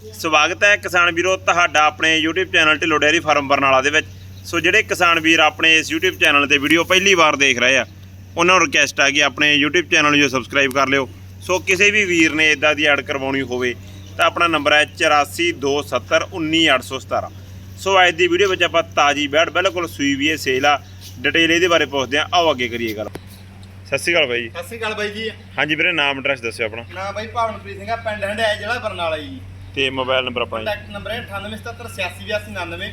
ਸਵਾਗਤ ਹੈ ਕਿਸਾਨ ਵੀਰੋ ਤੁਹਾਡਾ ਆਪਣੇ YouTube channel Dhillon dairy farm Barnala ਦੇ ਵਿੱਚ। ਸੋ ਜਿਹੜੇ ਕਿਸਾਨ ਵੀਰ ਆਪਣੇ ਇਸ YouTube ਚੈਨਲ ਤੇ ਵੀਡੀਓ ਪਹਿਲੀ ਵਾਰ ਦੇਖ ਰਹੇ ਆ ਉਹਨਾਂ ਨੂੰ ਰਿਕਵੈਸਟ ਆ ਕਿ ਆਪਣੇ YouTube ਚੈਨਲ ਨੂੰ ਸਬਸਕ੍ਰਾਈਬ ਕਰ ਲਿਓ। ਸੋ ਕਿਸੇ ਵੀ ਵੀਰ ਨੇ ਇਦਾਂ ਦੀ ਐਡ ਕਰਵਾਉਣੀ ਹੋਵੇ ਤਾਂ ਆਪਣਾ ਨੰਬਰ ਹੈ 8427191817 ਸੋ ਅੱਜ ਦੀ ਵੀਡੀਓ ਵਿੱਚ ਆਪਾਂ ਤਾਜੀ ਬੈਡ ਬਿਲਕੁਲ ਸੂਈ ਵੀ ਹੈ ਸੇਲ ਆ। ਡਿਟੇਲ ਇਹਦੇ ਬਾਰੇ ਪੁੱਛਦੇ ਆ ਆਓ ਅੱਗੇ ਕਰੀਏ ਗੱਲ। ਸਤਿ ਸ਼੍ਰੀ ਅਕਾਲ ਬਾਈ ਜੀ। ਸਤਿ ਸ਼੍ਰੀ ਅਕਾਲ ਬਾਈ ਜੀ। ਹਾਂਜੀ ਵੀਰੇ ਨਾਮ ਐਡਰੈਸ ਦੱਸਿਓ ਆਪਣਾ। ਨਾ ਬਾਈ ਭਾਵਨਪ੍ਰੀਤ ਸਿੰਘ ਆ ਪਿੰਡ ਹੰਡਿਆ ਜ਼ਿਲ੍ਹਾ ਬਰਨਾਲਾ ਜੀ। ਤੇ ਮੋਬਾਈਲ ਨੰਬਰ ਆਪਣਾ ਜੀ। ਕੰਟੈਕਟ ਨੰਬਰ ਹੈ 98778899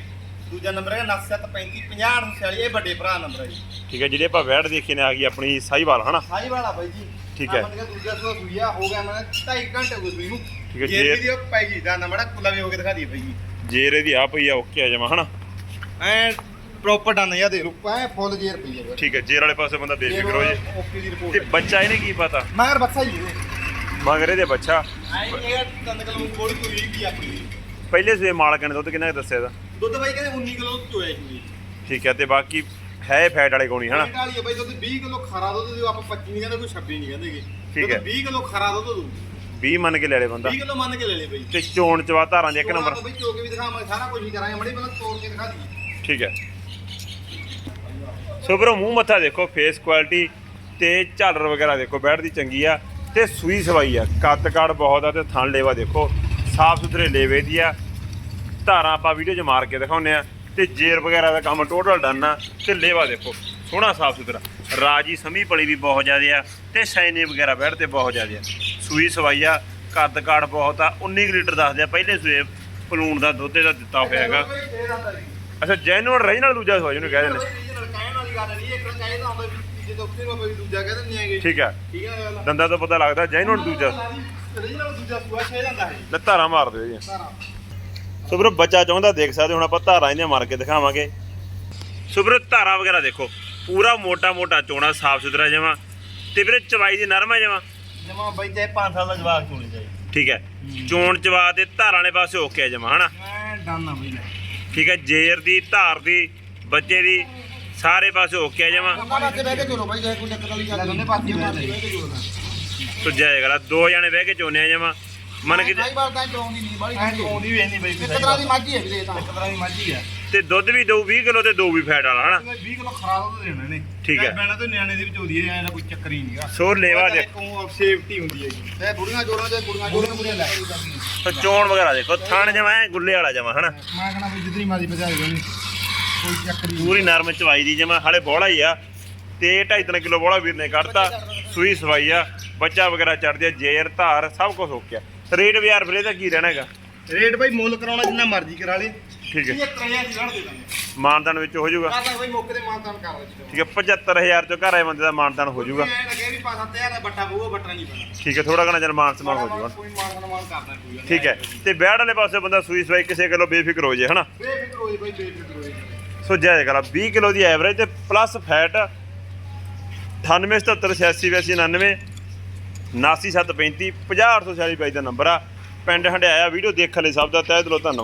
ਦੂਜਾ ਨੰਬਰ ਹੈ 973550 ਇਹ ਵੱਡੇ ਭਰਾ ਨੰਬਰ ਹੈ ਜੀ। ਠੀਕ ਹੈ ਜਿਹੜੀ ਆਪਾਂ ਵੈੜ ਦੇਖੀ ਨੇ ਆ ਗਈ ਆਪਣੀ ਸਾਈਵਾਲ ਹਨਾ? ਸਾਈ ਵਾਲਾ ਬਾਈ ਜੀ। ਠੀਕ ਹੈ। ਆਹ ਮਤਲਬ ਦੂਜਾ ਸੂਆ ਸੂਈਆ ਹੋ ਗਿਆ ਮੈਂ 2.5 ਘੰਟੇ ਹੋ ਗਏ ਸੂਈ ਨੂੰ। ਠੀਕ ਹੈ, ਜੇ ਜੇ- ਵੀਡੀਓ ਪਾਈ ਜੀ ਦਾ ਨੰਬਰ ਕੁੱਲਾ ਵੀ ਹੋ ਕੇ ਦਿਖਾ ਦਈਏ ਬਾਈ ਜੀ। ਜੇਰ ਇਹਦੀ ਆ ਪਈ ਆ ਓਕੇ ਆ ਜਾਵਾਂ ਹਨਾ? ਐ ਪ੍ਰੋਪਰ ਡਨ ਜਾਂ ਦੇ ਲੋ ਐ ਫੁੱਲ ਜੇਰ ਪਈ ਹੈ ਠੀਕ ਹੈ ਜੇਰ ਵਾਲੇ ਪਾਸੇ ਬੰਦਾ ਬੇਫਿਕਰ ਹੋ ਜੇ। ਓਕੇ ਦੀ ਤੇ ਰਿਪੋਰਟ ਬੱਚਾ ਇਹਨੇ ਕੀ ਪਤਾ? ਮਗਰ ਬੱਚਾ ਹੀ ਇਹਦੇ। ਮਗਰ ਇਹਦੇ ਬੱਚਾ। ਐ ਇਹ ਦੰਦ ਕਲਮ ਕੋਲ ਕੋਈ ਕੀ ਆਪਣੀ। ਪਹਿਲੇ ਸਵੇ ਮਾਲਕ ਨੇ ਦੁੱਧ ਕਿੰਨਾ ਕੁ ਦੱਸਿਆ ਇਹਦਾ? ਦੁੱਧ ਬਾਈ ਕਹਿੰਦੇ 19 ਕਿਲੋ ਚੋਇਆ ਜੀ ਠੀਕ ਹੈ ਤੇ ਬਾਕੀ ਹੈ ਫੈਟ ਵਾਲੇ ਕੋਣੀ ਹਨਾ? ਪੇਟ ਵਾਲੀ ਹੈ ਬਾਈ ਦੁੱਧ 20 ਕਿਲੋ ਖਰਾ ਦੁੱਧ ਦਿਓ ਆਪਾਂ 25 ਨਹੀਂ ਕਹਿੰਦੇ ਕੋਈ 26 ਨਹੀਂ ਕਹਿੰਦੇਗੇ ਠੀਕ ਹੈ। 20 ਕਿਲੋ ਖਰਾ ਦੁੱਧ ਦੂ 20 ਮੰਨ ਕੇ ਲੈ ਲੈ ਬੰਦਾ। 20 ਕਿਲੋ ਮੰਨ ਕੇ ਲੈ ਲੈ ਬਾਈ। ਤੇ ਚੋਣ ਚਵਾ ਧਾਰਾਂ ਦੇ ਇੱਕ ਚੋਲਾਂ ਨੰਬਰ ਤੋਂ ਬਾਈ ਚੋ ਕੇ ਵੀ ਦਿਖਾਵਾਂਗੇ ਸਾਰਾ ਕੁਝ ਹੀ ਕਰਾਂਗੇ ਮੜੀ ਪਹਿਲਾਂ ਤੋੜ ਕੇ ਦਿਖਾ ਦਈਏ। ਠੀਕ ਹੈ। ਸੋ ਬਰੋ ਮੂੰਹ ਮੱਥਾ ਦੇਖੋ ਫੇਸ ਕੁਆਲਿਟੀ ਤੇ ਝਾਲਰ ਵਗੈਰਾ ਦੇਖੋ ਬੈਠ ਦੀ ਚੰਗੀ ਆ। ਤੇ ਸੂਈ ਸਵਾਈ ਆ। ਕੱਦ ਕਾੜ ਬਹੁਤ ਆ ਤੇ ਥਣ ਲੇਵਾ ਦੇਖੋ। ਸਾਫ਼ ਸੁਥਰੇ ਲੇਵੇ ਦੀ ਆ। ਧਾਰਾਂ ਆਪਾਂ ਵੀਡੀਓ 'ਚ ਮਾਰ ਕੇ ਦਿਖਾਉਂਦੇ ਆ। ਤੇ ਜੇਰ ਵਗੈਰਾ ਦਾ ਕੰਮ ਟੋਟਲ ਡਨ ਆ। ਤੇ ਲੇਵਾ ਦੇਖੋ, ਸੋਹਣਾ ਸਾਫ਼ ਸੁਥਰਾ। ਰਾਜੀ ਸਮੀ ਪਲੀ ਵੀ ਬਹੁਤ ਜ਼ਿਆਦਾ ਆ ਤੇ ਸੈਨੇ ਵਗੈਰਾ ਬੈਠ ਤੇ ਬਹੁਤ ਜ਼ਿਆਦਾ ਆ। ਸੂਈ ਸਵਾਈ ਆ, ਕੱਦ ਕਾੜ ਬਹੁਤ ਆ। 19 ਕੁ ਲੀਟਰ ਦੱਸਦੇ ਆ, ਪਹਿਲੇ ਸੂਏ ਪਲੂਣ ਦਾ, ਦੁੱਧ ਦਾ ਦਿੱਤਾ ਹੋਇਆ ਹੈਗਾ। ਅੱਛਾ ਜੈਨੂਅਨ ਰੀਜਨਲ ਦੂਜਾ ਸਵਾਈ ਉਹਨੂੰ ਕਹਿ ਦਿੰਦੇ। ਕਹਿਣ ਵਾਲੀ ਗੱਲ ਨਹੀਂ ਇੱਕ ਚਾਹੀਦਾ ਹੁੰਦਾ ਵੀ ਤੀਜੇ ਤੋਂ ਉੱਤੇ ਨੂੰ ਆਪਾਂ ਵੀ ਦੂਜਾ ਕਹਿ ਦਿੰਦੇ ਆਂਗੇ ਠੀਕ ਹੈ। ਠੀਕ ਹੈ ਗੱਲ ਦੰਦਾਂ ਤੋਂ ਪਤਾ ਲੱਗਦਾ ਜੈਨੂਅਨ ਦੂਜਾ। ਰੀਜਨਲ ਦੂਜਾ ਸੂਆ ਛੇ ਜਾਂਦਾ ਹੈ। ਲੈ ਧਾਰਾਂ ਮਾਰ ਦਿਓ ਜੀ। ਸਾਰਾ ਸੋ ਵੀਰੋ ਬੱਚਾ ਚਾਹੁੰਦਾ ਦੇਖ ਸਕਦੇ ਹੁਣ ਆਪਾਂ ਧਾਰਾਂ ਇਹਦੀਆਂ ਮਾਰ ਕੇ ਦਿਖਾਵਾਂਗੇ। ਸੋ ਵੀਰੋ ਧਾਰਾਂ ਵਗੈਰਾ ਦੇਖੋ। ਪੂਰਾ ਮੋਟਾ ਮੋਟਾ ਚੋਣਾ ਸਾਫ਼ ਸੁਥਰਾ ਜਮਾ। ਤੇ ਵੀਰੇ ਚਵਾਈ ਦੀ ਨਰਮ ਹੈ ਜਮਾ। ਜਮਾ ਬਾਈ ਚਾਹੇ 5 ਸਾਲ ਦਾ ਜਵਾਕ ਚੋਣੀ ਚਾਹੀਏ ਠੀਕ ਹੈ। ਚੋਣ ਚਵਾ ਤੇ ਧਾਰਾਂ ਵਾਲੇ ਪਾਸੇ ਓਕੇ ਜਮਾ ਹਨਾ? ਮੈਂ ਡਨ ਆ ਬਈ ਲੈ ਠੀਕ ਹੈ ਜੇਰ ਦੀ ਧਾਰ ਦੀ ਬੱਚੇ ਦੀ। ਸਾਰੇ ਪਾਸੇ ਆ ਬਹਿ ਕੇ ਚਲੋ ਬਾਈ ਜੇ ਕੋਈ ਚੱਕਰ ਵਾਲੀ ਗੱਲ ਦੋਨੇ ਪਾਸੇ ਬਹਿ ਕੇ ਚਲੋ ਸੋ ਜਾਏਗਾ ਦੋ ਜਣੇ ਬਹਿ ਕੇ ਚੋਨੇ ਆ ਜਮਾ ਮਨ ਕਿ ਕਈ ਵਾਰ ਤਾਂ ਚਲਾਉਂਦੀ ਨਹੀਂ ਬਾਲੀ ਐ ਚੋਂਦੀ ਵੀ ਨਹੀਂ ਬਾਈ ਇੱਕ ਤਰ੍ਹਾਂ ਦੀ ਮਾਝੀ ਹੈ ਵੀਰੇ ਇਹ ਤਾਂ। ਇੱਕ ਤਰ੍ਹਾਂ ਦੀ ਮਾਝੀ ਆ ਤੇ ਦੁੱਧ ਵੀ ਦਊ 20 ਕਿਲੋ ਤੇ ਦੋ ਵੀ ਫੈਟ ਵਾਲਾ ਹਨਾ? 20 ਕਿਲੋ ਖਰਾਬ ਦੁੱਧ ਦੇਣਾ ਨੇ। ਠੀਕ ਹੈ। ਬੈਣਾ ਤੋਂ ਨਿਆਣੇ ਦੀ ਵੀ ਚੋਦੀ ਹੈ ਐਂ ਦਾ ਕੋਈ ਚੱਕਰ ਹੀ ਨਹੀਂਗਾ ਸੋ ਲੇਵਾ ਦੇਖੋ। ਸੇਫਟੀ ਹੁੰਦੀ ਹੈ ਜੀ। ਤੇ ਬੁੜੀਆਂ ਜੋੜਾਂ ਤੇ ਕੁੜੀਆਂ ਜੋੜਾਂ ਕੁੜੀਆਂ ਲੈ ਚੋਣ ਵਗੈਰਾ ਦੇਖੋ ਥਣ ਜਮਾ ਐਂ ਗੁੱਲੇ ਵਾਲਾ ਜਮਾ ਹਨਾ? ਮੈਂ ਕਹਣਾ ਵੀ ਜਿੱਦਰੀ ਮਾਰੀ ਭਜਾਈ ਜਾਣੀ। ਕੋਈ ਹੀ ਪੂਰੀ ਨਰਮ ਚਵਾਈ ਦੀ ਜਮਾ ਹਾਲੇ ਬੋਲਾ ਹੀ ਆ। ਤੇ 2.5 ਕਿਲੋ ਬੋਲਾ ਵੀਰ ਨੇ ਕੱਢਤਾ। ਸੂਈ ਸਵਾਈ ਆ ਬੱਚਾ ਵਗੈਰਾ ਚੜਦੀ ਆ ਜੇਰ ਧਾਰ ਸਭ ਕੁਝ ਹੋ ਗਿਆ। ਰੇਟ ਯਾਰ ਫਿਰ ਇਹਦਾ ਕੀ ਰਹਿਣਾ ਹੈਗਾ? ਰੇਟ ਬਾਈ ਮੁੱਲ ਕਰਾਉਣਾ ਜਿੰਨਾ ਮਰਜ਼ੀ ਕਰਾ ਲੇ। ਠੀਕ ਹੈ। 75000 ਦੀ ਰਣ ਦੇ ਦਾਂਗੇ ਮਾਨਦਾਨ ਵਿੱਚ ਹੋ ਜਾਊਗਾ। ਕਾਹਦਾ ਬਾਈ ਮੌਕੇ ਤੇ ਮਾਨਤਾਨ ਕਰ ਦੇ ਠੀਕ ਹੈ 75000 ਚੋਂ ਘਰ ਆਏ ਬੰਦੇ ਦਾ ਮਾਨਦਾਨ ਹੋ ਜਾਊਗਾ। ਐ ਲੱਗੇ ਵੀ 5-7000 ਦਾ ਬੱਟਾ ਬੂਹਾ ਬੱਟਾ ਨਹੀਂ ਪੈਣਾ। ਠੀਕ ਹੈ ਥੋੜਾ ਘਣਾ ਜਨ ਮਾਨ ਸਮਾਨ ਹੋ ਜਾਊਗਾ। ਕੋਈ ਮਾਨ ਸਨਮਾਨ ਕਰਦਾ ਕੋਈ ਗੱਲ ਠੀਕ ਹੈ ਤੇ ਬੈੜ ਵਾਲੇ ਪਾਸੇ ਬੰਦਾ ਸੂਈ ਸਵਾਈ ਕਿਸੇ ਕਿਲੋ ਬੇਫਿਕਰ ਹੋ ਜੇ ਹਨਾ? ਬੇਫਿਕਰ ਹੋਈ ਬਾਈ ਬੇਫਿਕਰ ਹੋਈ ਸੋ ਜਾਇਜ਼ ਕਰਾ 20 ਕਿਲੋ ਦੀ ਐਵਰੇਜ ਤੇ ਪਲੱਸ ਫੈਟ 98 77 86 99 99735 50846 ਬਾਈ ਦਾ ਨੰਬਰ ਆ। ਪਿੰਡ ਹੰਡਿਆਇਆ, ਵੀਡੀਓ ਦੇਖਣ ਲਈ ਸਭ ਦਾ ਤਹਿ ਦਿਲੋਂ ਧੰਨਵਾਦ।